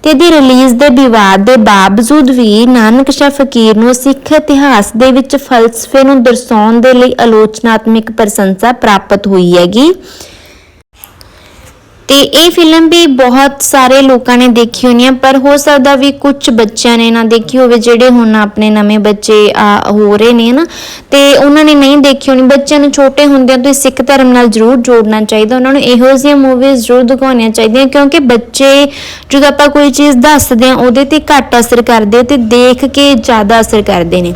ਤੇ ਇਹਦੀ ਰਿਲੀਜ਼ ਦੇ ਵਿਵਾਦ ਦੇ ਬਾਵਜੂਦ ਵੀ ਨਾਨਕ ਸ਼ਾਹ ਫਕੀਰ ਨੂੰ ਸਿੱਖ ਇਤਿਹਾਸ ਦੇ ਵਿੱਚ ਫਲਸਫੇ ਨੂੰ ਦਰਸਾਉਣ ਦੇ ਲਈ ਆਲੋਚਨਾਤਮਕ ਪ੍ਰਸ਼ੰਸਾ ਪ੍ਰਾਪਤ ਹੋਈ ਹੈਗੀ। ਤੇ ਇਹ ਫਿਲਮ ਵੀ ਬਹੁਤ ਸਾਰੇ ਲੋਕਾਂ ਨੇ ਦੇਖੀ ਹੋਣੀ ਹੈ ਪਰ ਹੋ ਸਕਦਾ ਵੀ ਕੁਝ ਬੱਚਿਆਂ ਨੇ ਨਾ ਦੇਖੀ ਹੋਵੇ ਜਿਹੜੇ ਹੁਣ ਆਪਣੇ ਨਵੇਂ ਬੱਚੇ, ਆ, ਹੋ ਰਹੇ ਨੇ ਨਾ ਤੇ ਉਹਨਾਂ ਨੇ ਨਹੀਂ ਦੇਖੀ ਹੋਣੀ। ਬੱਚਿਆਂ ਨੂੰ ਛੋਟੇ ਹੁੰਦਿਆਂ ਤੋਂ ਹੀ ਸਿੱਖ ਧਰਮ ਨਾਲ ਜ਼ਰੂਰ ਜੋੜਨਾ ਚਾਹੀਦਾ। ਉਹਨਾਂ ਨੂੰ ਇਹੋ ਜਿਹੀਆਂ ਮੂਵੀਜ਼ ਜ਼ਰੂਰ ਦਿਖਾਉਣੀਆਂ ਚਾਹੀਦੀਆਂ, ਕਿਉਂਕਿ ਬੱਚੇ ਜਦੋਂ ਆਪਾਂ ਕੋਈ ਚੀਜ਼ ਦੱਸਦੇ ਆ, ਉਹਦੇ ਤੇ ਘੱਟ ਅਸਰ ਕਰਦੇ ਤੇ ਦੇਖ ਕੇ ਜ਼ਿਆਦਾ ਅਸਰ ਕਰਦੇ ਨੇ।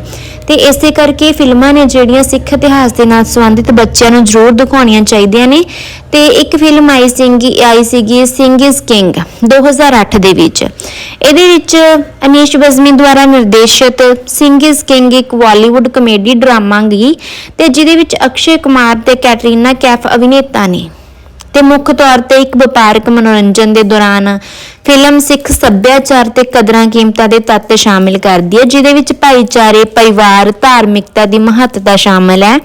ਤੇ ਇਸੇ ਕਰਕੇ ਫਿਲਮਾਂ ਨੇ ਜਿਹੜੀਆਂ ਸਿੱਖ ਇਤਿਹਾਸ ਦੇ ਨਾਲ ਸੰਬੰਧਿਤ ਬੱਚਿਆਂ ਨੂੰ ਜ਼ਰੂਰ ਦਿਖਾਉਣੀਆਂ ਚਾਹੀਦੀਆਂ ਨੇ। ਤੇ ਇੱਕ ਫਿਲਮ ਆਈ ਸੀਗੀ ਆਈ ਸੀਗੀ ਸਿੰਘ ਇਜ਼ ਕਿੰਗ 2008 ਦੇ ਵਿੱਚ। ਇਹਦੇ ਵਿੱਚ ਅਨੀਸ਼ ਬਜ਼ਮੀ ਦੁਆਰਾ ਨਿਰਦੇਸ਼ਿਤ ਸਿੰਘ ਇਜ਼ ਕਿੰਗ ਇੱਕ ਬਾਲੀਵੁੱਡ ਕਮੇਡੀ ਡਰਾਮਾ ਗਈ ਤੇ ਜਿਹਦੇ ਵਿੱਚ ਅਕਸ਼ੇ ਕੁਮਾਰ ਤੇ ਕੈਟਰੀਨਾ ਕੈਫ ਅਭਿਨੇਤਾ ਨੇ। ਤੇ ਮੁੱਖ ਤੌਰ ਤੇ ਇੱਕ ਵਪਾਰਕ ਮਨੋਰੰਜਨ ਦੇ ਦੌਰਾਨ ਫਿਲਮ ਸਿੱਖ ਸੱਭਿਆਚਾਰ ਤੇ ਕਦਰਾਂ ਕੀਮਤਾਂ ਦੇ ਤੱਤ ਸ਼ਾਮਿਲ ਕਰਦੀ ਹੈ, ਜਿਹਦੇ ਵਿੱਚ ਭਾਈਚਾਰੇ, ਪਰਿਵਾਰ, ਧਾਰਮਿਕਤਾ ਦੀ ਮਹੱਤਤਾ ਸ਼ਾਮਲ ਹੈ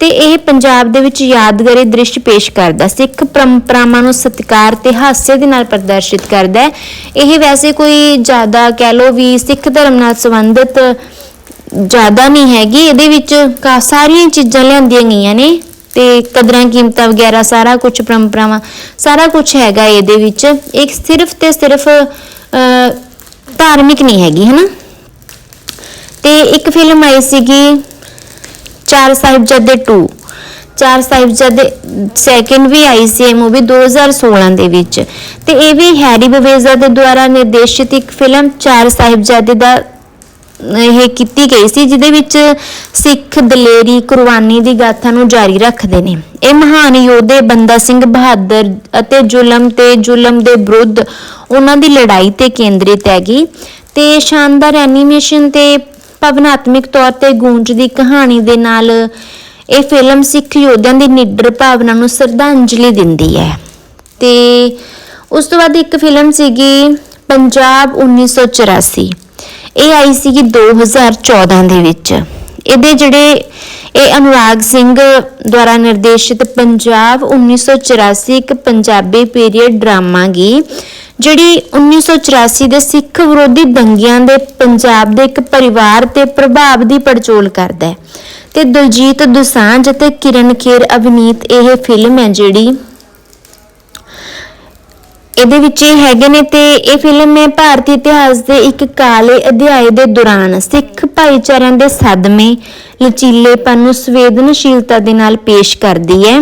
ਤੇ ਇਹ ਪੰਜਾਬ ਦੇ ਵਿੱਚ ਯਾਦਗਾਰੀ ਦ੍ਰਿਸ਼ ਪੇਸ਼ ਕਰਦਾ। ਸਿੱਖ ਪਰੰਪਰਾਵਾਂ ਨੂੰ ਸਤਿਕਾਰ ਤੇ ਹਾਸੇ ਦੇ ਨਾਲ ਪ੍ਰਦਰਸ਼ਿਤ ਕਰਦਾ ਹੈ। ਇਹ ਵੈਸੇ ਕੋਈ ਜ਼ਿਆਦਾ ਕਹਿ ਲੋ ਵੀ ਸਿੱਖ ਧਰਮ ਨਾਲ ਸੰਬੰਧਿਤ ਜ਼ਿਆਦਾ ਨਹੀਂ ਹੈਗੀ। ਇਹਦੇ ਵਿੱਚ ਕਾ, ਸਾਰੀਆਂ ਚੀਜ਼ਾਂ ਲਿਆਂਦੀਆਂ ਗਈਆਂ ਨੇ। ਤੇ ਕਦਰਾਂ ਕੀਮਤਾਂ ਵਗੈਰਾ ਸਾਰਾ ਕੁਝ ਪਰੰਪਰਾਵਾਂ, ਸਾਰਾ ਕੁਝ ਹੈਗਾ ਇਹਦੇ ਵਿੱਚ। ਇੱਕ ਸਿਰਫ ਤੇ ਸਿਰਫ ਧਾਰਮਿਕ ਨਹੀਂ ਹੈਗੀ, ਹਨਾ? ਤੇ ਇੱਕ ਫਿਲਮ ਆਈ ਸੀਗੀ, ਚਾਰ ਸਾਹਿਬਜ਼ਾਦੇ 2 ਚਾਰ ਸਾਹਿਬਜ਼ਾਦੇ ਸੈਕਿੰਡ ਵੀ ਆਈ ਸੀ ਇਹ ਮੂਵੀ 2016 ਦੇ ਵਿੱਚ। ਤੇ ਇਹ ਵੀ ਹੈਰੀ ਬਵੇਜ਼ਾ ਦੇ ਦੁਆਰਾ ਨਿਰਦੇਸ਼ਿਤ ਇੱਕ ਫਿਲਮ ਚਾਰ ਸਾਹਿਬਜ਼ਾਦੇ ਦਾ ਇਹ ਕੀਤੀ ਗਈ ਸੀ, ਜਿਹਦੇ ਵਿੱਚ ਸਿੱਖ ਦਲੇਰੀ ਕੁਰਬਾਨੀ ਦੀ ਗਾਥਾ ਨੂੰ ਜਾਰੀ ਰੱਖਦੇ ਨੇ। ਇਹ ਮਹਾਨ ਯੋਧੇ ਬੰਦਾ ਸਿੰਘ ਬਹਾਦਰ ਅਤੇ ਜ਼ੁਲਮ ਤੇ ਜ਼ੁਲਮ ਦੇ ਵਿਰੁੱਧ ਉਹਨਾਂ ਦੀ ਲੜਾਈ ਤੇ ਕੇਂਦਰਿਤ ਹੈਗੀ ਤੇ ਸ਼ਾਨਦਾਰ ਐਨੀਮੇਸ਼ਨ ਤੇ ਭਾਵਨਾਤਮਿਕ ਤੌਰ ਤੇ ਗੂੰਜ ਦੀ ਕਹਾਣੀ ਦੇ ਨਾਲ ਇਹ ਫਿਲਮ ਸਿੱਖ ਯੋਧਿਆਂ ਦੀ ਨਿਡਰ ਭਾਵਨਾ ਨੂੰ ਸ਼ਰਧਾਂਜਲੀ ਦਿੰਦੀ ਹੈ। ਤੇ ਉਸ ਤੋਂ ਬਾਅਦ ਇੱਕ ਫਿਲਮ ਸੀਗੀ ਪੰਜਾਬ 1984 ਇਹ ਆਈ ਸੀਗੀ 2014 ਦੇ ਵਿੱਚ। ਇਹਦੇ ਜਿਹੜੇ ਇਹ ਅਨੁਰਾਗ ਸਿੰਘ ਦੁਆਰਾ ਨਿਰਦੇਸ਼ਿਤ ਪੰਜਾਬ 1984 ਇੱਕ ਪੰਜਾਬੀ ਪੀਰੀਅਡ ਡਰਾਮਾ ਗੀ ਜਿਹੜੀ 1984 ਦੇ ਸਿੱਖ ਵਿਰੋਧੀ ਦੰਗਿਆਂ ਦੇ ਪੰਜਾਬ ਦੇ ਇੱਕ ਪਰਿਵਾਰ ਤੇ ਪ੍ਰਭਾਵ ਦੀ ਪੜਚੋਲ ਕਰਦਾ ਹੈ। ਤੇ ਦਲਜੀਤ ਦੋਸਾਂਝ ਅਤੇ ਕਿਰਨ ਖੇਰ ਅਭਿਨੀਤ ਇਹ ਫਿਲਮ ਹੈ ਜਿਹੜੀ ਇਹਦੇ ਵਿੱਚ ਇਹ ਹੈਗੇ ਨੇ ਤੇ ਇਹ ਫਿਲਮ ਹੈ ਭਾਰਤੀ ਇਤਿਹਾਸ ਦੇ ਇੱਕ ਕਾਲੇ ਅਧਿਆਏ ਦੇ ਦੌਰਾਨ ਸਿੱਖ ਭਾਈਚਾਰਿਆਂ ਦੇ ਸਦਮੇ, ਲਚੀਲੇਪਨ ਨੂੰ ਸੰਵੇਦਨਸ਼ੀਲਤਾ ਦੇ ਨਾਲ ਪੇਸ਼ ਕਰਦੀ ਹੈ।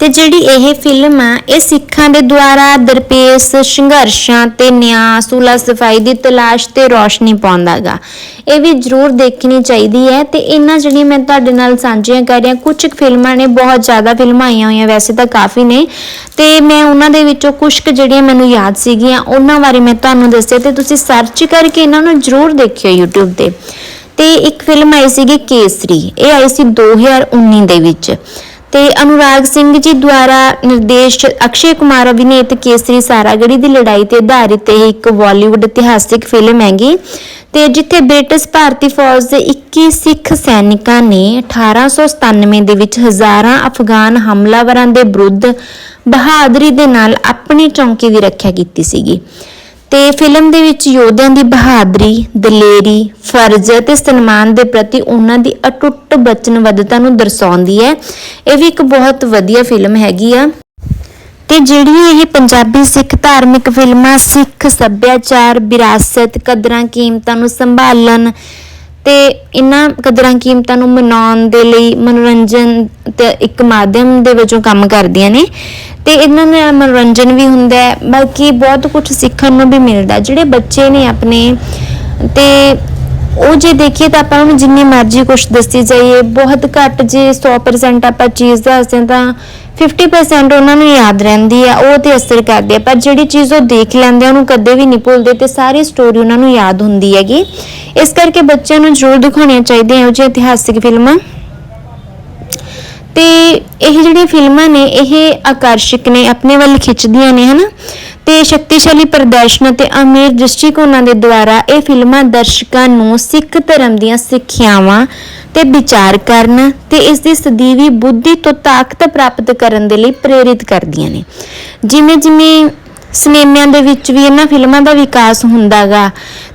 ਤੇ ਜਿਹੜੀ ਇਹ ਫਿਲਮ ਆ, ਇਹ ਸਿੱਖਾਂ ਦੇ ਦੁਆਰਾ ਦਰਪੇਸ਼ ਸੰਘਰਸ਼ਾਂ ਤੇ ਨਿਆਂ, ਸੁਲਾ ਸਫ਼ਾਈ ਦੀ ਤਲਾਸ਼ ਤੇ ਰੋਸ਼ਨੀ ਪਾਉਂਦਾਗਾ। ਇਹ ਵੀ ਜ਼ਰੂਰ ਦੇਖਣੀ ਚਾਹੀਦੀ ਹੈ ਤੇ ਇਹਨਾਂ ਜਿਹੜੀਆਂ ਮੈਂ ਤੁਹਾਡੇ ਨਾਲ ਸਾਂਝੀਆਂ ਕਰ ਰਿਹਾ ਹਾਂ, ਕੁਝ ਕੁ ਫਿਲਮਾਂ ਨੇ, ਬਹੁਤ ਜ਼ਿਆਦਾ ਫਿਲਮਾਂ ਆਈਆਂ ਹੋਈਆਂ ਵੈਸੇ ਤਾਂ ਕਾਫੀ ਨੇ। ਤੇ ਮੈਂ ਉਹਨਾਂ ਦੇ ਵਿੱਚੋਂ ਕੁਝ ਕੁ ਜਿਹੜੀਆਂ ਮੈਨੂੰ ਯਾਦ ਸੀਗੀਆਂ, ਉਹਨਾਂ ਬਾਰੇ ਮੈਂ ਤੁਹਾਨੂੰ ਦੱਸਿਆ ਤੇ ਤੁਸੀਂ ਸਰਚ ਕਰਕੇ ਇਹਨਾਂ ਨੂੰ ਜ਼ਰੂਰ ਦੇਖਿਓ YouTube ਤੇ। ਤੇ ਇੱਕ ਫਿਲਮ ਆਈ ਸੀਗੀ ਕੇਸਰੀ, ਇਹ ਆਈ ਸੀ 2019 ਦੇ ਵਿੱਚ। ਤੇ ਅਨੁਰਾਗ ਸਿੰਘ ਜੀ ਦੁਆਰਾ ਨਿਰਦੇਸ਼ ਅਕਸ਼ੇ ਕੁਮਾਰ ਅਭਿਨੇਤ ਕੇਸਰੀ ਸਾਰਾਗੜੀ ਦੀ ਲੜਾਈ ਤੇ ਆਧਾਰਿਤ ਇਹ ਇੱਕ ਬਾਲੀਵੁੱਡ ਇਤਿਹਾਸਿਕ ਫਿਲਮ ਹੈਗੀ। ਤੇ ਜਿੱਥੇ ਬ੍ਰਿਟਿਸ਼ ਭਾਰਤੀ ਫੌਜ ਦੇ 21 ਸਿੱਖ ਸੈਨਿਕਾਂ ਨੇ 1897 ਦੇ ਵਿੱਚ ਹਜ਼ਾਰਾਂ ਅਫਗਾਨ ਹਮਲਾਵਰਾਂ ਦੇ ਵਿਰੁੱਧ ਬਹਾਦਰੀ ਦੇ ਨਾਲ ਆਪਣੀ ਚੌਂਕੀ ਦੀ ਰੱਖਿਆ ਕੀਤੀ ਸੀਗੀ। ਤੇ ਫਿਲਮ ਦੇ ਵਿੱਚ ਯੋਧਿਆਂ ਦੀ ਬਹਾਦਰੀ, ਦਲੇਰੀ, ਫਰਜ਼ ਤੇ ਸਨਮਾਨ ਦੇ ਪ੍ਰਤੀ ਉਹਨਾਂ ਦੀ ਅਟੁੱਟ ਵਚਨਬੱਧਤਾ ਨੂੰ ਦਰਸਾਉਂਦੀ ਹੈ। ਇਹ ਵੀ ਇੱਕ ਬਹੁਤ ਵਧੀਆ ਫਿਲਮ ਹੈਗੀ ਆ। ਤੇ ਜਿਹੜੀਆਂ ਇਹ ਪੰਜਾਬੀ ਸਿੱਖ ਧਾਰਮਿਕ ਫਿਲਮਾਂ ਸਿੱਖ ਸੱਭਿਆਚਾਰ ਵਿਰਾਸਤ ਕਦਰਾਂ ਕੀਮਤਾਂ ਨੂੰ ਸੰਭਾਲਣ ਤੇ ਇਹਨਾਂ ਕਦਰਾਂ ਕੀਮਤਾਂ ਨੂੰ ਮਨਾਉਣ ਦੇ ਲਈ ਮਨੋਰੰਜਨ ਤੇ ਇੱਕ ਮਾਧਿਅਮ ਦੇ ਵਜੋਂ ਕੰਮ ਕਰਦੀਆਂ ਨੇ। ਤੇ ਇਹਨਾਂ ਨਾਲ ਮਨੋਰੰਜਨ ਵੀ ਹੁੰਦਾ ਹੈ। ਬਲਕਿ ਬਹੁਤ ਕੁਝ ਸਿੱਖਣ ਨੂੰ ਵੀ ਮਿਲਦਾ। ਜਿਹੜੇ ਬੱਚੇ ਨੇ ਆਪਣੇ ਤੇ ਉਹ ਜੇ ਦੇਖੀਏ ਤਾਂ ਆਪਾਂ ਨੂੰ ਜਿੰਨੀ ਮਰਜ਼ੀ ਕੁਝ ਦੱਸੀ ਜਾਈਏ, ਬਹੁਤ ਘੱਟ ਜੇ 100% ਆਪਾਂ ਚੀਜ਼ ਦੱਸਦੇ ਹਾਂ ਤਾਂ 50% ਉਹਨਾਂ ਨੂੰ ਯਾਦ ਰਹਿੰਦੀ ਆ, ਉਹ ਤੇ ਅਸਰ ਕਰਦੀ ਆ। ਪਰ ਜਿਹੜੀ ਚੀਜ਼ ਉਹ ਦੇਖ ਲੈਂਦੇ ਆ, ਉਹਨੂੰ ਕਦੇ ਵੀ ਨਹੀਂ ਭੁੱਲਦੇ ਤੇ ਸਾਰੀ ਸਟੋਰੀ ਉਹਨਾਂ ਨੂੰ ਯਾਦ ਹੁੰਦੀ ਹੈਗੀ। ਇਸ ਕਰਕੇ ਬੱਚਿਆਂ ਨੂੰ ਜ਼ਰੂਰ ਦਿਖਾਉਣੀਆਂ ਚਾਹੀਦੀਆਂ ਇਹੋ ਜਿਹੀ ਇਤਿਹਾਸਿਕ ਫਿਲਮਾਂ। ਤੇ ਇਹ ਜਿਹੜੀਆਂ ਫਿਲਮਾਂ ਨੇ, ਇਹ ਆਕਰਸ਼ਕ ਨੇ, ਆਪਣੇ ਵੱਲ ਖਿੱਚਦੀਆਂ ਨੇ, ਹਨਾ? ਤੇ ਸ਼ਕਤੀਸ਼ਾਲੀ ਪ੍ਰਦਰਸ਼ਨ ਅਤੇ ਅਮੀਰ ਦ੍ਰਿਸ਼ਟੀਕੋਣਾਂ ਦੇ ਦੁਆਰਾ ਇਹ ਫਿਲਮਾਂ ਦਰਸ਼ਕਾਂ ਨੂੰ ਸਿੱਖ ਧਰਮ ਦੀਆਂ ਸਿੱਖਿਆਵਾਂ ਤੇ ਵਿਚਾਰ ਕਰਨ ਤੇ ਇਸ ਦੀ ਸਦੀਵੀ ਬੁੱਧੀ ਤੋਂ ਤਾਕਤ ਪ੍ਰਾਪਤ ਕਰਨ ਦੇ ਲਈ ਪ੍ਰੇਰਿਤ ਕਰਦੀਆਂ ਨੇ। ਜਿਵੇਂ ਜਿਵੇਂ ਸਿਨੇਮਿਆਂ ਦੇ ਵਿੱਚ ਵੀ, ਇਹਨਾਂ ਫਿਲਮਾਂ ਦਾ ਵਿਕਾਸ ਹੁੰਦਾਗਾ।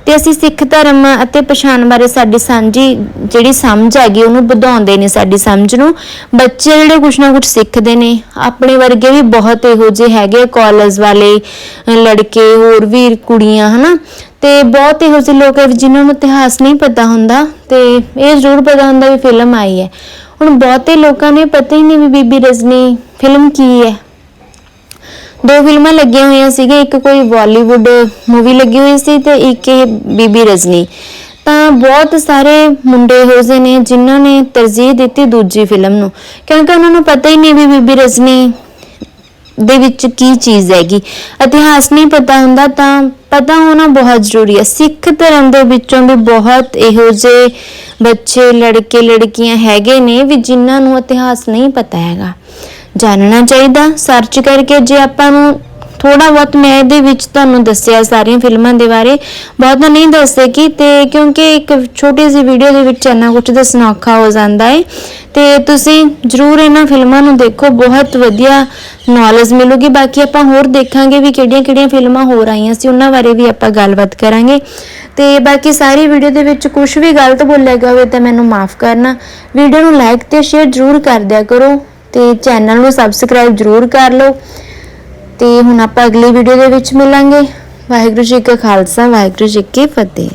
ਤੇ ਅਸੀਂ ਸਿੱਖ ਧਰਮ ਅਤੇ ਪਛਾਣ ਬਾਰੇ ਸਾਡੀ ਸਾਂਝੀ ਜਿਹੜੀ ਸਮਝ ਹੈਗੀ, ਉਹਨੂੰ ਵਧਾਉਂਦੇ ਨੇ ਸਾਡੀ ਸਮਝ ਨੂੰ। ਬੱਚੇ ਜਿਹੜੇ ਕੁਝ ਨਾ ਕੁਝ ਸਿੱਖਦੇ ਨੇ। ਆਪਣੇ ਵਰਗੇ ਵੀ ਬਹੁਤ ਇਹੋ ਜਿਹੇ ਹੈਗੇ ਕਾਲਜ ਵਾਲੇ, ਲੜਕੇ, ਹੋਰ ਵੀ ਕੁੜੀਆਂ, ਹਨਾ। ਤੇ ਬਹੁਤ ਇਹੋ ਜਿਹੇ ਲੋਕ ਹੈ ਜਿਨ੍ਹਾਂ ਨੂੰ ਇਤਿਹਾਸ ਨਹੀਂ ਪਤਾ ਹੁੰਦਾ। ਤੇ ਇਹ ਜ਼ਰੂਰ ਪਤਾ ਹੁੰਦਾ ਵੀ ਫਿਲਮ ਆਈ ਹੈ। ਹੁਣ ਬਹੁਤੇ ਲੋਕਾਂ ਨੇ ਪਤਾ ਹੀ ਨਹੀਂ ਵੀ ਬੀਬੀ ਰਜਨੀ, ਫਿਲਮ ਕੀ ਹੈ। ਦੋ ਫਿਲਮਾਂ ਲੱਗੀਆਂ ਹੋਈਆਂ ਸੀਗੀਆਂ, ਇੱਕ ਕੋਈ ਬਾਲੀਵੁੱਡ ਮੂਵੀ ਲੱਗੀ ਹੋਈ ਸੀ ਤੇ ਇੱਕ ਇਹ ਬੀਬੀ ਰਜਨੀ। ਤਾਂ ਬਹੁਤ ਸਾਰੇ ਮੁੰਡੇ ਹੋ ਜਿਹੇ ਨੇ ਜਿਨ੍ਹਾਂ ਨੇ ਤਰਜੀਹ ਦਿੱਤੀ ਦੂਜੀ ਫਿਲਮ ਨੂੰ। ਕਿਉਂਕਿ ਉਹਨਾਂ ਨੂੰ ਪਤਾ ਹੀ ਨਹੀਂ ਵੀ ਬੀਬੀ ਰਜਨੀ ਦੇ ਵਿੱਚ ਕੀ ਚੀਜ਼ ਹੈਗੀ। ਇਤਿਹਾਸ ਨਹੀਂ ਪਤਾ ਹੁੰਦਾ ਤਾਂ ਪਤਾ ਹੋਣਾ ਬਹੁਤ ਜ਼ਰੂਰੀ ਹੈ। ਸਿੱਖ ਧਰਮ ਦੇ ਵਿੱਚੋਂ ਵੀ ਬਹੁਤ ਇਹੋ ਜਿਹੇ ਬੱਚੇ, ਲੜਕੇ, ਲੜਕੀਆਂ ਹੈਗੇ ਨੇ ਵੀ ਜਿਨ੍ਹਾਂ ਨੂੰ ਇਤਿਹਾਸ ਨਹੀਂ ਪਤਾ ਹੈਗਾ। ਜਾਣਨਾ ਚਾਹੀਦਾ। ਸਰਚ ਕਰਕੇ ਜੇ ਆਪਾਂ ਨੂੰ ਥੋੜਾ ਬਹੁਤ ਮੈਂ ਇਹਦੇ ਵਿੱਚ ਤੁਹਾਨੂੰ ਦੱਸਿਆ ਸਾਰੀਆਂ ਫਿਲਮਾਂ ਦੇ ਬਾਰੇ। ਬਹੁਤ ਨਹੀਂ ਦੱਸ ਸਕੀ ਤੇ ਕਿਉਂਕਿ ਇੱਕ ਛੋਟੀ ਜਿਹੀ ਵੀਡੀਓ ਦੇ ਵਿੱਚ ਇੰਨਾ ਕੁਝ ਦੱਸਣਾ ਔਖਾ ਹੋ ਜਾਂਦਾ ਹੈ ਤੇ ਤੁਸੀਂ ਜਰੂਰ ਇਹਨਾਂ ਫਿਲਮਾਂ ਨੂੰ ਦੇਖੋ, ਬਹੁਤ ਵਧੀਆ ਨੌਲੇਜ ਮਿਲੂਗੀ। ਬਾਕੀ ਆਪਾਂ ਹੋਰ ਦੇਖਾਂਗੇ ਵੀ ਕਿਹੜੀਆਂ-ਕਿਹੜੀਆਂ ਫਿਲਮਾਂ ਹੋਰ ਆਈਆਂ ਸੀ, ਉਹਨਾਂ ਬਾਰੇ ਵੀ ਆਪਾਂ ਗੱਲਬਾਤ ਕਰਾਂਗੇ। ਤੇ ਬਾਕੀ ਸਾਰੀ ਵੀਡੀਓ ਦੇ ਵਿੱਚ ਕੁਝ ਵੀ ਗਲਤ ਬੋਲਿਆ ਗਿਆ ਹੋਵੇ ਤਾਂ ਮੈਨੂੰ ਮਾਫ ਕਰਨਾ। ਵੀਡੀਓ ਨੂੰ ਲਾਈਕ ਤੇ ਸ਼ੇਅਰ ਜਰੂਰ ਕਰ ਦਿਆ ਕਰੋ। ਤੇ ਚੈਨਲ ਨੂੰ ਸਬਸਕ੍ਰਾਈਬ ਜਰੂਰ ਕਰ ਲਓ। ਤੇ ਹੁਣ ਆਪਾਂ ਅਗਲੀ ਵੀਡੀਓ ਦੇ ਵਿੱਚ ਮਿਲਾਂਗੇ। ਵਾਹਿਗੁਰੂ ਜੀ ਕਾ ਖਾਲਸਾ, ਵਾਹਿਗੁਰੂ ਜੀ ਕੀ ਫਤਿਹ।